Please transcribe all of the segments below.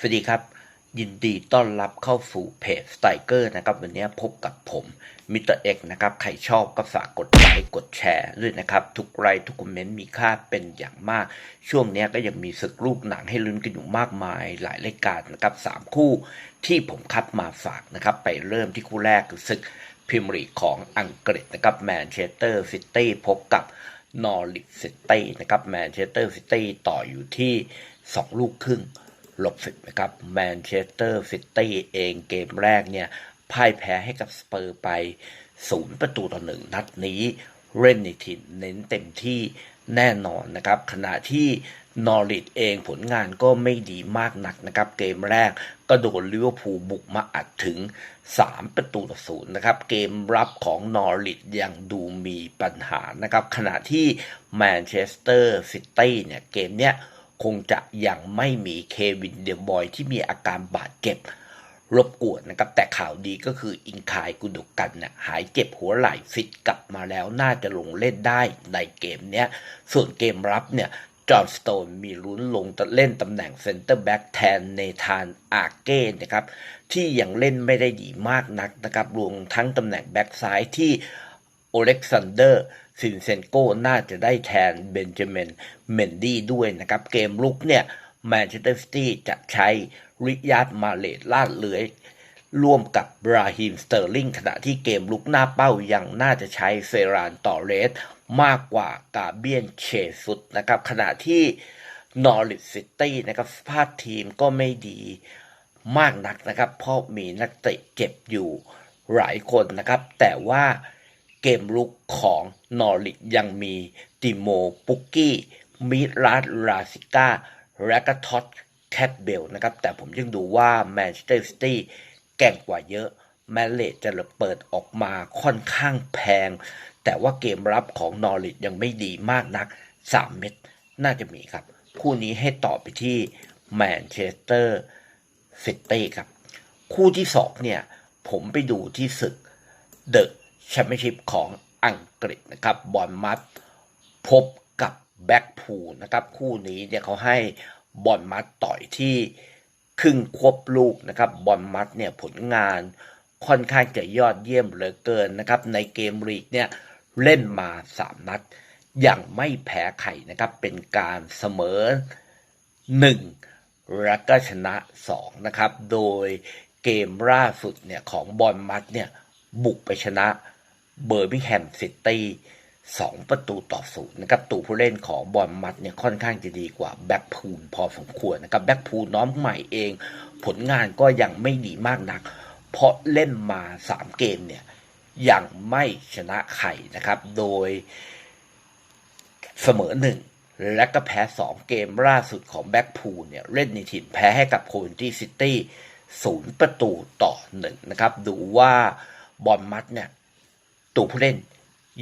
สวัสดีครับ ยินดีต้อนรับเข้าสู่เพจสไตเกอร์นะครับ วันนี้พบกับผมมิสเตอร์เอกนะครับ ใครชอบก็ฝากกดไลค์กดแชร์ด้วยนะครับ ทุกไลค์ทุกคอมเมนต์มีค่าเป็นอย่างมาก ช่วงนี้ก็ยังมีศึกลูกหนังให้ลุ้นกันอยู่มากมายหลายรายการนะครับสามคู่ที่ผมคัดมาฝากนะครับ ไปเริ่มที่คู่แรกคือศึกพรีเมียร์ลีกของอังกฤษนะครับแมนเชสเตอร์ซิตี้พบกับนอริ c ซิตี้นะครับแมนเชสเตอร์ซิตี้ต่ออยู่ที่ 2 ลูกครึ่ง หลบสิบนะครับแมนเชสเตอร์ซิตี้เองเกมแรกเนี่ยพ่ายแพ้ให้กับสเปอร์ไปศูนย์ประตูต่อหนึ่งนัดนี้เล่นในถิ่นเน้นเต็มที่แน่นอนนะครับ ขณะที่นอริทเองผลงานก็ไม่ดีมากนักนะครับ เกมแรกก็โดนลิเวอร์พูลบุกมาอัดถึง 3 ประตูต่อศูนย์นะครับ เกมรับของนอริทยังดูมีปัญหานะครับ ขณะที่แมนเชสเตอร์ซิตี้เนี่ยเกมเนี้ย คงจะยังไม่มีเควินเดบอยที่มีอาการบาดเจ็บรบกวนนะครับ แต่ข่าวดีก็คืออิงคายกุดุกกันนี่ยหายเจ็บหัวไหล่ฟิตกลับมาแล้วน่าจะลงเล่นได้ในเกมเนี้ย ส่วนเกมรับเนี่ยจอห์นสโตนมีลุ้นลงเล่นตำแหน่งเซนเตอร์แบ็กแทนเนธานอาเก้นะครับ ที่ยังเล่นไม่ได้ดีมากนักนะครับ รวมทั้งตำแหน่งแบ็กซ้ายที่ โอเล็กซานเดอร์ซินเซนโกน่าจะได้แทนเบนจามินเมนดี้ด้วยนะครับ เกมลุกเนี่ยแมนเชสเตอร์ซิตี้จะใช้ริยาดมาเลดลาดเลือยร่วมกับบราฮิมสเตอร์ลิงขณะที่เกมลุกหน้าเป้ายังน่าจะใช้เฟรานต่อเรส มากกว่ากาเบียนเชสุดนะครับขณะที่นอริ c ซิตี้นะครับสภาพทีมก็ไม่ดีมากนักนะครับ เพราะมีนักเตะเจ็บอยู่หลายคนนะครับ แต่ว่า เกมลุกของนอริยังมีติโมปุกกี้ มิรัสลาซิก้า และก็ท็อตแคทเบลนะครับ แต่ผมยังดูว่าแมนเชสเตอร์ซิตี้แก่งกว่าเยอะแมนเลดจะเปิดออกมาค่อนข้างแพง แต่ว่าเกมรับของนอริยังไม่ดีมากนัก 3 เม็ดน่าจะมีครับ คู่นี้ให้ต่อไปที่แมนเชสเตอร์ซิตี้ครับ คู่ที่ 2 เนี่ย ผมไปดูที่ศึกเดอะ แชมเปี้ยนชิพของอังกฤษนะครับบอลมัดพบกับแบ็กพูลนะครับ คู่นี้เนี่ยเขาให้บอลมัดต่อยที่ครึ่งควบลูกนะครับบอลมัดเนี่ยผลงานค่อนข้างจะยอดเยี่ยมเหลือเกินนะครับ ในเกมลีกเนี่ยเล่นมา 3 นัดยังไม่แพ้ใครนะครับ เป็นการเสมอ 1 และก็ชนะ 2 นะครับ โดยเกมล่าสุดเนี่ยของบอลมัดเนี่ย บุกไปชนะเบอร์มิงแฮมซิตี้สองประตูต่อศูนย์นะครับตัวผู้เล่นของบอลมัดเนี่ยค่อนข้างจะดีกว่าแบ็กพูลพอสมควรนะครับแบ็กพูลน้องใหม่เอง ผลงานก็ยังไม่ดีมากนัก เพราะเล่นมา 3 เกมเนี่ยยังไม่ชนะใครนะครับ โดยเสมอหนึ่งและก็แพ้ 2 เกมล่าสุดของแบ็กพูลเนี่ยเล่นในถิ่นแพ้ให้กับโควินตี้ซิตี้ศูนย์ประตูต่อหนึ่งนะครับ ดูว่า บอลมัดเนี่ยตัวผู้เล่น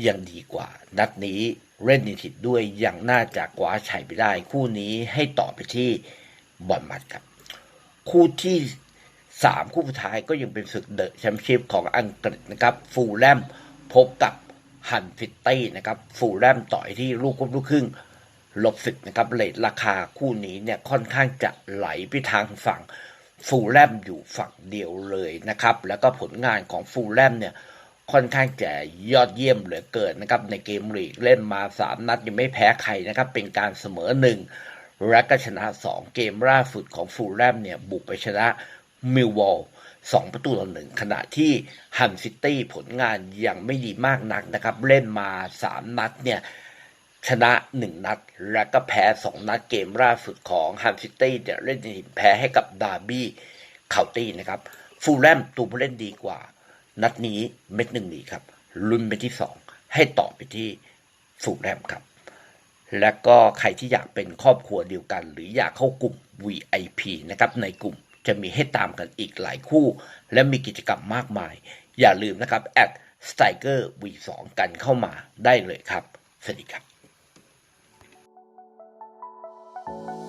ยังดีกว่า นัดนี้เล่นในถิ่นด้วยยังน่าจะกว่าชัยไปได้ คู่นี้ให้ต่อไปที่บอลมัดครับ คู่ที่สามคู่สุดท้ายก็ยังเป็นศึกเดอะแชมเปี้ยนชิพของอังกฤษนะครับ ฟูลแลมพบกับฮันฟิตตี้นะครับ ฟูลแลมต่อยที่ลูกควบลูกครึ่งลบสิบนะครับเลทราคาคู่นี้เนี่ยค่อนข้างจะไหลไปทางฝั่ง ฟูลแลมอยู่ฝั่งเดียวเลยนะครับ แล้วก็ผลงานของฟูลแลมเนี่ยค่อนข้างจะยอดเยี่ยมเหลือเกินนะครับ ในเกมลีกเล่นมา 3 นัดยังไม่แพ้ใครนะครับ เป็นการเสมอหนึ่งและก็ชนะ 2 เกมล่าสุดของฟูลแลมเนี่ยบุกไปชนะมิลวอลสองประตูต่อหนึ่งขณะที่ฮันซิตี้ผลงานยังไม่ดีมากนักนะครับ เล่นมา 3 นัดเนี่ย ชนะ1นัด และก็แพ้2นัดเกมล่าสุดของฮันซิตี้เนี่ยเล่นในถิ่นแพ้ให้กับดาร์บี้เคาตี้นะครับ ฟูลแลมตัวผู้เล่นดีกว่า นัดนี้เม็ดหนึ่งดีครับ ลุ้นไปที่2ให้ต่อไปที่ฟูลแลมครับ และก็ใครที่อยากเป็นครอบครัวเดียวกัน หรืออยากเข้ากลุ่ม VIP นะครับในกลุ่มจะมีให้ตามกันอีกหลายคู่ และมีกิจกรรมมากมาย อย่าลืมนะครับแอด s t i g e r V2 กันเข้ามาได้เลยครับ สวัสดีครับ Thank you.